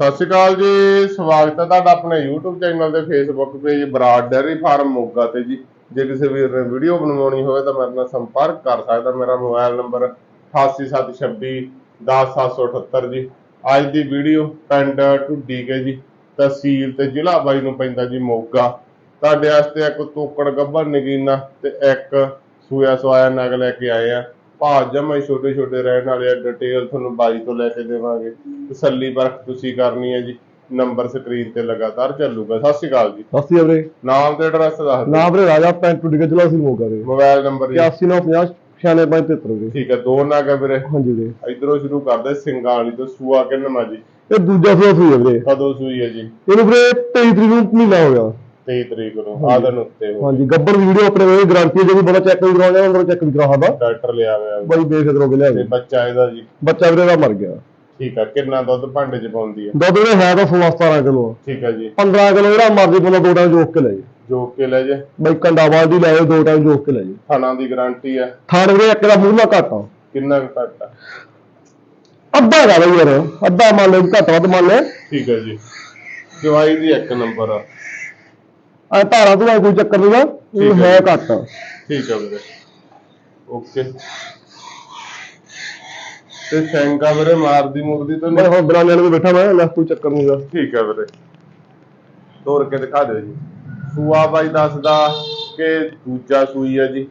ਸਤਿ ਸ਼੍ਰੀ ਅਕਾਲ ਜੀ, ਸਵਾਗਤ ਹੈ ਤੁਹਾਡਾ ਆਪਣੇ YouTube ਚੈਨਲ ਤੇ, Facebook page Brar dairy farm Moga ਤੇ ਜੀ। ਜੇ ਕਿਸੇ ਵੀਰ ਨੇ ਵੀਡੀਓ ਬਣਵਾਉਣੀ ਹੋਵੇ ਤਾਂ ਮੇਰੇ ਨਾਲ ਸੰਪਰਕ ਕਰ ਸਕਦਾ। ਮੇਰਾ ਮੋਬਾਈਲ ਨੰਬਰ 8876 10778 ਜੀ। ਅੱਜ ਦੀ ਵੀਡੀਓ ਪਿੰਡ ਢੁੱਡੀ ਕੇ ਜੀ, ਤਹਿਸੀਲ ਤੇ ਜ਼ਿਲ੍ਹਾ ਬਾਈ ਨੂੰ ਪੈਂਦਾ ਜੀ ਮੋਗਾ। ਤੁਹਾਡੇ ਵਾਸਤੇ ਇੱਕ ਤੋਕੜ ਗੱਭਰ ਨਗੀਨਾ ਤੇ ਇੱਕ ਸੂਆ ਸਵਾਇਆ ਨਗ ਲੈ ਕੇ ਆਏ ਆ। ਭਾਜ ਜਮਾ ਛੋਟੇ ਛੋਟੇ ਰਹਿਣ ਵਾਲੇ ਆ ਡਿਟੇਲ ਤੁਹਾਨੂੰ ਬਾਈ ਤੋਂ ਲੈ ਕੇ ਦੇਵਾਂਗੇ। ਤਸੱਲੀ ਪਰਖ ਤੁਸੀਂ ਕਰਨੀ ਹੈ ਜੀ ਨੰਬਰ ਸਕਰੀਨ ਤੇ ਲਗਾਤਾਰ ਚੱਲੂਗਾ। ਸਤਿ ਸ਼੍ਰੀ ਅਕਾਲ ਜੀ। ਸਸਤੀ ਵੀਰੇ। ਨਾਮ ਤੇ ਐਡਰੈਸ ਦੱਸ ਦਿਓ। ਨਾਮ ਵੀਰੇ ਰਾਜਾ ਪੈਂਟ ਟੁੱਟ ਕੇ ਜ਼ਿਲ੍ਹਾ ਸੀ ਮੋਗਾ ਦੇ। ਮੋਬਾਈਲ ਨੰਬਰ ਜੀ। 8950 9573 ਵੀਰੇ। ਠੀਕ ਹੈ ਦੋ ਨਾਗ ਹੈ ਵੀਰੇ। ਹਾਂਜੀ ਵੀਰੇ। ਇਧਰੋਂ ਸ਼ੁਰੂ ਕਰਦੇ ਸਿੰਘਾਂ ਵਾਲੀ ਤੋਂ ਸੂਆ ਕਿੰਨਵਾਂ ਜੀ? ਇਹ ਦੂਜਾ ਫਲੋਰ ਸੀ ਵੀਰੇ। ਕਦੋਂ ਸੂਈ ਹੈ ਜੀ? ਇਹਨੂੰ ਵੀਰੇ 23 ਤਰੀਕ ਨੂੰ ਮਹੀਨਾ ਹੋ ਗਿਆ। 23 ਤਰੀਕ ਨੂੰ ਆਦਨ ਉੱਤੇ ਹੋ ਹਾਂਜੀ ਗੱਬਰ ਦੀ ਵੀਡੀਓ ਆਪਣੇ ਕੋਲ ਗਾਰੰਟੀ ਹੈ ਜੇ ਕੋਈ ਬੰਦਾ ਚੈੱਕ ਵੀ ਕਰਾਉਣਾ ਅੰਦਰ ਚੈੱਕ ਵੀ ਕਰਾ ਸਕਦਾ ਡਾਕਟਰ ਲਿਆ ਹੋਇਆ ਬੜੀ ਬੇਫਿਕਰ ਹੋ ਕੇ ਲਿਆ ਤੇ ਬੱਚਾ ਇਹਦਾ ਜੀ। ਬੱਚਾ ਵੀਰੇ ਦਾ ਮਰ ਗਿਆ। ਠੀਕ ਹੈ ਕਿੰਨਾ ਦੁੱਧ ਭਾਂਡੇ 'ਚ ਪਾਉਂਦੀ ਹੈ ਦੁੱਧ ਵੀਰੇ ਹੈ ਤਾਂ 16 17 ਕਿਲੋ। ਠੀਕ ਹੈ ਜੀ। 15 ਕਿਲੋ ਜਿਹੜਾ ਮਰਜ਼ੀ ਦੋ ਟਾਈਮ ਜੋਕ ਕੇ ਲੈ ਜੇ। ਜੋ ਕੇ ਲੈ ਜੇ। ਬਈ ਕੰਡਾਵਾਲ ਦੀ ਲੈ ਦੋ ਟਾਈਮ ਜੋਕ ਕੇ ਲੈ ਜੇ। ਥਾਣਾ ਦੀ ਗਾਰੰਟੀ ਹੈ ਥਾਣ ਵੀਰੇ ਇੱਕ ਦਾ ਮੂਹਲਾ ਘੱਟ ਆ। ਕਿੰਨਾ ਘੱਟ ਆ? ਅੱਧਾ ਹੈਗਾ ਬਈ ਯਾਰ ਅੱਧਾ ਮੰਨ ਲੈ ਘੱਟ ਵੱਧ ਮੰਨ ਲੈ ਠੀਕ ਹੈ ਜੀ। ਦਵਾਈ ਦੀ ਇੱਕ ਨੰਬਰ ਆ। ਐ ਧਾਰਾ ਤੋਂ ਕੋਈ ਚੱਕਰ ਨਹੀਂਗਾ ਇਹ ਹੈ। ਘੱਟ। ਠੀਕ ਹੈ ਵੀਰੇ। ਓਕੇ। ਤੇ ਸ਼ੈਂਕਾ ਵੀਰੇ ਮਾਰਦੀ ਮੁਰਦੀ ਤਾਂ ਮੈਂ ਨਹੀਂ ਹੁਣ ਬਰਾਨੇ ਨੂੰ ਬੈਠਾ ਮੈਂ ਲੈ ਕੋਈ ਚੱਕਰ ਨਹੀਂਗਾ ਠੀਕ ਹੈ ਵੀਰੇ। ਤੋੜ ਕੇ ਦਿਖਾ ਦਿਓ ਜੀ। ਸੂਆ ਬਾਈ ਦੱਸਦਾ ਕਿ ਦੂਜਾ ਸੂਈ ਹੈ ਜੀ।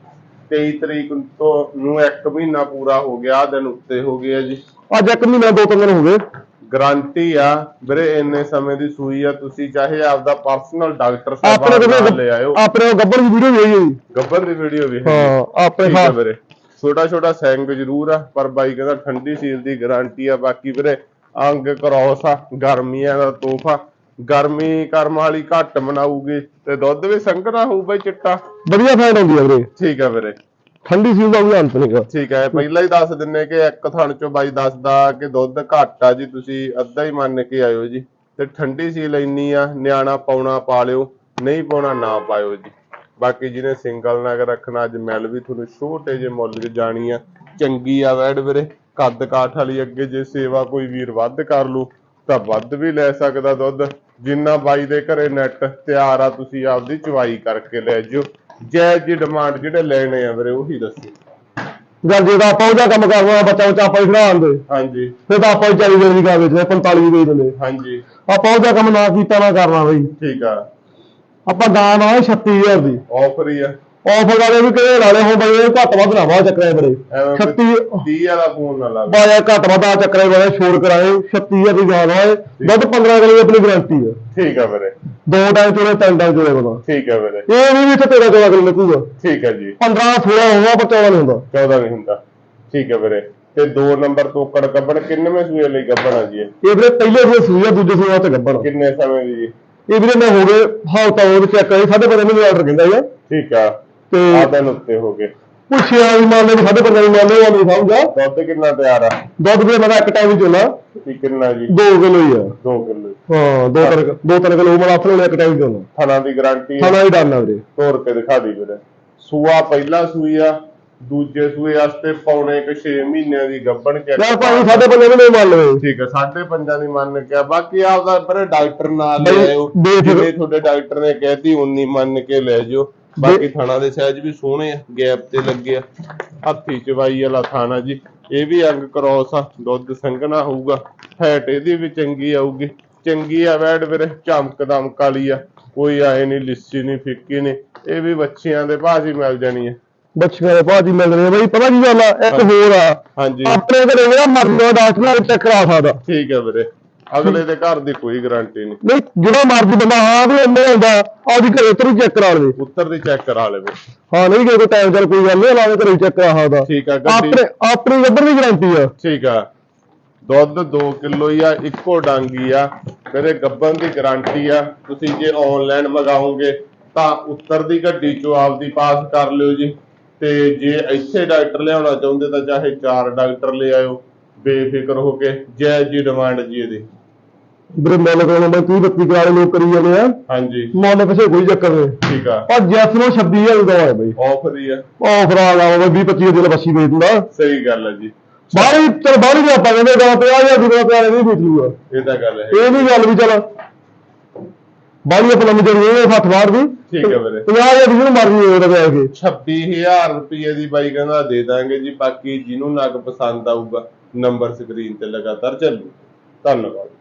23 ਤਰੀਕ ਤੋਂ ਨੂੰ ਇੱਕ ਮਹੀਨਾ ਪੂਰਾ ਹੋ ਗਿਆ ਦਿਨ ਉੱਤੇ ਹੋ ਗਿਆ ਜੀ। ਅੱਜ ਇੱਕ ਮਹੀਨਾ ਦੋ ਤਿੰਨ ਦਿਨ ਹੋ ਗਏ। ਗਾਰੰਟੀ ਆ। ਵੀਰੇ ਇੰਨੇ ਸਮੇਂ ਦੀ ਸੂਈ ਆ ਤੁਸੀਂ ਚਾਹੇ ਆਪਦਾ ਪਰਸਨਲ ਡਾਕਟਰ ਸਾਹਿਬ ਨਾਲ ਲੈ ਆਇਓ। ਆਪਣੇ ਗੱਬਰ ਦੀ ਵੀਡੀਓ ਵੀ ਹੈ ਜੀ ਗੱਬਰ ਦੀ ਵੀਡੀਓ ਵੀ ਹੈ ਹਾਂ ਆਪਣੇ ਹੈ। ਵੀਰੇ। ਛੋਟਾ ਛੋਟਾ ਸੈਂਗ ਜ਼ਰੂਰ ਆ ਪਰ ਬਾਈ ਕਹਿੰਦਾ ਠੰਡੀ ਸੀਲ ਦੀ ਗਾਰੰਟੀ ਆ। ਬਾਕੀ ਵੀਰੇ ਅੰਗ ਕ੍ਰੋਸ ਆ ਗਰਮੀਆਂ ਦਾ ਤੋਹਫਾ। ਗਰਮੀ ਕਰਮ ਵਾਲੀ ਘੱਟ ਮਨਾਊਗੀ ਤੇ ਦੁੱਧ ਵੀ ਸੰਘਣਾ ਹੋਊ ਬਈ ਚਿੱਟਾ। ਵਧੀਆ ਫੈਨ ਆਉਂਦੀ ਹੈ ਵੀਰੇ। ਠੀਕ ਹੈ ਵੀਰੇ। ਠੰਡੀ ਸੀਲ ਦਾ ਕੋਈ ਅੰਤ ਨਹੀਂਗਾ ਠੀਕ ਹੈ, ਪਹਿਲਾਂ ਹੀ ਦੱਸ ਦਿੰਨੇ ਕਿ ਇੱਕ ਥਣ ਚੋਂ ਬਾਈ ਦੱਸਦਾ ਕਿ ਦੁੱਧ ਘੱਟ ਆ ਜੀ, ਤੁਸੀਂ ਅੱਧਾ ਹੀ ਮੰਨ ਕੇ ਆਇਓ ਜੀ। ਤੇ ਠੰਡੀ ਸੀਲ ਇੰਨੀ ਆ, ਨਿਆਣਾ ਪਾਉਣਾ ਪਾ ਲਿਓ, ਨਹੀਂ ਪਾਉਣਾ ਨਾ ਪਾਇਓ ਜੀ। ਬਾਕੀ ਜਿਹਨੇ ਸਿੰਗਲ ਨਗ ਰੱਖਣਾ, ਅੱਜ ਮੈਲ ਵੀ ਤੁਹਾਨੂੰ ਛੋਟੇ ਜਿਹੇ ਮੁੱਲ 'ਚ ਜਾਣੀ ਆ। ਚੰਗੀ ਆ ਵੈੜ ਵੀਰੇ, ਕੱਦ ਕਾਠ ਵਾਲੀ ਅੱਗੇ ਜੇ ਸੇਵਾ ਕੋਈ ਵੀਰ ਵੱਧ ਕਰ ਲੂ, ਤਾਂ ਵੱਧ ਵੀ ਲੈ ਸਕਦਾ ਦੁੱਧ। ਜਿੰਨਾ ਬਾਈ ਦੇ ਘਰੇ ਨੈਟ ਤਿਆਰ ਆ, ਤੁਸੀਂ ਆਪਦੀ ਚਵਾਈ ਕਰਕੇ ਲੈ ਜਿਓ। ਜੈ ਜੀ ਡਿਮਾਂਡ ਜਿਹੜੇ ਲੈਣੇ ਆ ਵੀਰੇ ਉਹੀ ਦੱਸੋ। ਗੱਲ ਜੇ ਤਾਂ ਆਪਾਂ ਉਹਦਾ ਕੰਮ ਕਰਨਾ ਬੱਚਾ ਬੱਚਾ ਆਪਾਂ ਹੀ ਖੜਾ ਆਂਦੇ ਹਾਂਜੀ। ਫਿਰ ਤਾਂ ਆਪਾਂ ਹੀ 40 ਦਿਨ ਦੀ ਗਾ ਵੇਚਦੇ 45 ਦੀ ਵੇਚ ਦਿੰਦੇ। ਹਾਂਜੀ। ਆਪਾਂ ਉਹਦਾ ਕੰਮ ਨਾ ਕੀਤਾ ਨਾ ਕਰਨਾ ਬਈ। ਠੀਕ ਆ। ਆਪਾਂ ਗਾਂ ਨਾ 36000 ਦੀ। ਆਫਰ ਹੀ ਆ। ਆਫਰ ਵਾਲੇ ਵੀ ਕਿਹੜੇ ਨਾਲੇ ਬਈ ਇਹ ਘੱਟ ਵੱਧ ਨਾ ਵਾ ਚੱਕਰੇ ਬੜੇ। ਐਵੇਂ 36 30 ਵਾਲਾ ਫੋਨ ਨਾ ਲਾ ਬਾਇਆ ਘੱਟ ਵੱਧ ਆ ਚੱਕਰੇ ਬੜੇ ਛੋੜ ਕਰਾਏ 36000 ਦੀ ਗਾਂ ਹੋਏ ਦੁੱਧ 15 ਕਿਲੋ ਆਪਣੀ ਗਾਰੰਟੀ ਹੈ ਠੀਕ ਆ ਵੀਰੇ। ਦੋ ਟਾਈਮ ਚੋਲੇ ਤਿੰਨ ਟਾਈਮ ਚੋਲੇ ਬਣਾ ਠੀਕ ਆ ਵੀਰੇ। ਇਹ ਵੀ ਇੱਥੇ 13 14 ਕਿਲੋ ਨਿਕਲੂਗਾ। ਠੀਕ ਆ ਜੀ। 15 16 ਹੋਊਗਾ ਪਰ 14 ਨਹੀਂ ਹੁੰਦਾ। 14 ਨਹੀਂ ਹੁੰਦਾ। ਠੀਕ ਆ ਵੀਰੇ। ਤੇ ਦੋ ਨੰਬਰ ਤੋਕੜ ਕੱਬਣ ਕਿੰਨਵੇਂ ਸੂਏ ਲਈ ਕੱਬਣ ਆ ਜੀ ਇਹ? ਵੀਰੇ ਪਹਿਲੇ ਸੂਏ ਸੂਈ ਆ ਦੂਜੇ ਸੂਏ ਤੇ ਗੱਬੜ ਕਿੰਨੇ ਸਮੇਂ ਦੀ ਜੀ? ਇਹ ਵੀਰੇ ਮੈਂ ਹੋ ਗਏ ਹਫ਼ਤਾ ਹੋਰ ਚੈੱਕ ਕਰੀ ਸਾਢੇ ਪੰਜ ਮਹੀਨੇ ਆਰਡਰ ਕਹਿੰਦਾ ਯਾਰ ਠੀਕ ਆ। ਤੇ ਆ ਦਿਨ ਉੱਤੇ ਹੋ ਗਏ। ਪੁੱਛਿਆ ਵੀ ਮੰਨ ਲਓ ਸਾਢੇ ਪੰਜ ਮੰਨ ਲਓ ਨਹੀਂ ਸਮਝਾ ਦੁੱਧ ਕਿੰਨਾ ਤਿਆਰ ਆ? ਦੁੱਧ ਵੀਰੇ ਮੇਰਾ ਇੱਕ ਟਾਈਮ ਹੀ ਵੀ ਕਿੰਨਾ ਜੀ? 2 ਕਿਲੋ ਹੀ ਆ। 2 ਕਿਲੋ ਹਾਂ ਦੋ ਤਿੰਨ ਦੋ ਤਿੰਨ ਕਿਲੋ ਮੇਰਾ ਆਪਣੇ ਇੱਕ ਟਾਈਮ ਚੋਲਾ ਥਣਾ ਦੀ ਗਾਰੰਟੀ ਖਾਣਾ ਹੀ ਡਾਲਣਾ ਵੀਰੇ। ਤੋੜ ਕੇ ਦਿਖਾ ਦੀ ਵੀਰੇ। ਸੂਆ ਪਹਿਲਾ ਸੂਈ ਆ ਦੂਜੇ ਸੂਏ ਵਾਸਤੇ ਪੌਣੇ ਕਿ 6 ਮਹੀਨਿਆਂ ਦੀ ਗੱਬਣ ਚੈੱਕ ਯਾਰ ਭਾਈ ਸਾਢੇ ਪੰਜ ਮਹੀਨੇ ਮੰਨ ਲਓ ਠੀਕ ਹੈ ਸਾਢੇ ਪੰਜਾਂ ਦੀ ਮੰਨ ਕੇ। ਬਾਕੀ ਆਪਦਾ ਪਰ ਡਾਕਟਰ ਨਾਲ ਲੈ ਆਇਓ। ਜਿਵੇਂ ਤੁਹਾਡੇ ਡਾਕਟਰ ਨੇ ਕਹਿਤੀ ਉਨੀ ਮੰਨ ਕੇ ਲੈ ਜਿਓ। ਬਾਕੀ ਥਾਣਾ ਦੇ ਸਾਈਜ਼ ਵੀ ਸੋਹਣੇ ਆ ਗੈਪ ਤੇ ਲੱਗੇ ਆ। ਹੱਥੀ ਚਵਾਈ ਵਾਲਾ ਥਾਣਾ ਜੀ। ਇਹ ਵੀ ਅੰਗ ਕ੍ਰੋਸ ਆ ਦੁੱਧ ਸੰਘਣਾ ਹੋਊਗਾ। ਫੈਟ ਇਹਦੀ ਵੀ ਚੰਗੀ ਆਊਗੀ। ਚੰਗੀ ਆ ਵੈੜ ਵੀਰੇ ਚਮਕ ਦਮਕ ਵਾਲੀ ਆ। ਕੋਈ ਆਏ ਨਹੀਂ ਲਿੱਸੀ ਨਹੀਂ ਫਿੱਕੀ ਨਹੀਂ ਇਹ ਵੀ ਬੱਚਿਆਂ ਦੇ ਭਾਜੀ ਮਿਲ ਜਾਣੀ ਆ। ਬੱਚਿਆਂ ਦੇ ਭਾਜੀ ਮਿਲ ਰਹੇ ਆ ਬਈ ਪਤਾ ਕੀ ਗੱਲ ਆ ਇੱਕ ਹੋਰ ਆ। ਹਾਂਜੀ। ਆਪਣੇ ਘਰੇ ਜਿਹੜਾ ਮਰਦਾ ਡਾਕਟਰ ਨਾਲ ਚੈੱਕ ਕਰਾ ਸਕਦਾ। ਠੀਕ ਹੈ ਵੀਰੇ। ਅਗਲੇ ਦੇ ਘਰ ਦੀ ਕੋਈ ਗਾਰੰਟੀ ਨਹੀਂ। ਨਹੀਂ ਜਿਹੜਾ ਮਰਜ਼ੀ ਬੰਦਾ ਹਾਂ ਵੀ ਇੰਨੇ ਹੁੰਦਾ ਆਪਦੀ ਘਰੇ ਉੱਤਰ ਚੈੱਕ ਕਰਾ ਲਵੇ। ਉੱਤਰ ਦੀ ਚੈੱਕ ਕਰਾ ਲਵੇ। ਹਾਂ ਨਹੀਂ ਜੇ ਕੋਈ ਟਾਈਮ ਚੱਲ ਕੋਈ ਗੱਲ ਨਹੀਂ ਲਾਵੇ ਘਰੇ ਚੈੱਕ ਕਰਾ ਸਕਦਾ। ਠੀਕ ਆ ਗੱਡੀ ਆਪਣੇ ਆਪਣੀ ਗੱਬਰ ਦੀ ਗਾਰੰਟੀ ਆ। ਠੀਕ ਆ। ਦੁੱਧ 2 ਕਿਲੋ ਹੀ ਆ ਇੱਕੋ ਡਾਂਗੀ ਆ। ਮੇਰੇ ਗੱਬਨ ਦੀ ਗਾਰੰਟੀ ਆ। ਤੁਸੀਂ ਜੇ ਆਨਲਾਈਨ ਮੰਗਾਓਗੇ ਤਾਂ ਉੱਤਰ ਦੀ ਗੱਡੀ ਚੋਂ ਆਪਦੀ ਪਾਸ ਕਰ ਲਿਓ ਜੀ। ਤੇ ਜੇ ਇੱਥੇ ਡਾਕਟਰ ਲਿਆਉਣਾ ਚਾਹੁੰਦੇ ਤਾਂ ਚਾਹੇ ਚਾਰ ਡਾਕਟਰ ਲੈ ਆਇਓ। ਬੇਫਿਕਰ ਹੋ ਕੇ ਜੈ ਜੀ ਡਿਮਾਂਡ ਜੀ ਇਹਦੀ। ਵੀਰੇ ਮੁੱਲ ਕਰਾਉਣਾ ਮੈਂ 30 32 ਕਰਾਲੇ ਲੋਕ ਕਰੀ ਜਾਂਦੇ ਆ। ਹਾਂਜੀ। ਮੁੱਲ ਪਿੱਛੇ ਕੋਈ ਚੱਕਰ ਨਹੀਂ। ਠੀਕ ਆ। ਪਰ ਜੈਸ ਨੂੰ 26000 ਦਾ ਹੈ ਬਈ। ਆਫਰ ਹੀ ਆ। ਆਫਰ ਆ ਲਾ 20 25 ਦਿਨ ਬੱਸੀ ਵੇਚ ਦਿੰਦਾ। ਸਹੀ ਗੱਲ ਹੈ ਜੀ। ਬਾਹਰ ਚਲ ਬਾਹਰ ਹੀ ਆਪਾਂ ਕਹਿੰਦੇ ਗਾ 50000 ਦੀ ਦਾ ਪਿਆਰੇ ਨਹੀਂ ਵੇਚ ਲੂਗਾ ਇਹ ਤਾਂ ਗੱਲ ਹੈ। ਇਹ ਨਹੀਂ ਗੱਲ ਵੀ ਚਲ। ਬਾਹਲੀ ਆਪਣਾ ਮਜਰ ਇਹ ਹੱਥ ਬਾਹਰ ਦੀ ਠੀਕ ਹੈ ਵੀਰੇ। 50000 ਦੀ ਜਿਹਨੂੰ ਮਰਜ਼ੀ ਉਹਦਾ ਪਿਆ ਕੇ। 26000 ਰੁਪਏ ਦੀ ਬਾਈ ਕਹਿੰਦਾ ਦੇ ਦਾਂਗੇ ਜੀ ਬਾਕੀ ਜਿਹਨੂੰ ਨਗ ਪਸੰਦ ਆਊਗਾ। ਨੰਬਰ ਸਕਰੀਨ ਤੇ ਲਗਾਤਾਰ ਚੱਲੂ। ਧੰਨਵਾਦ।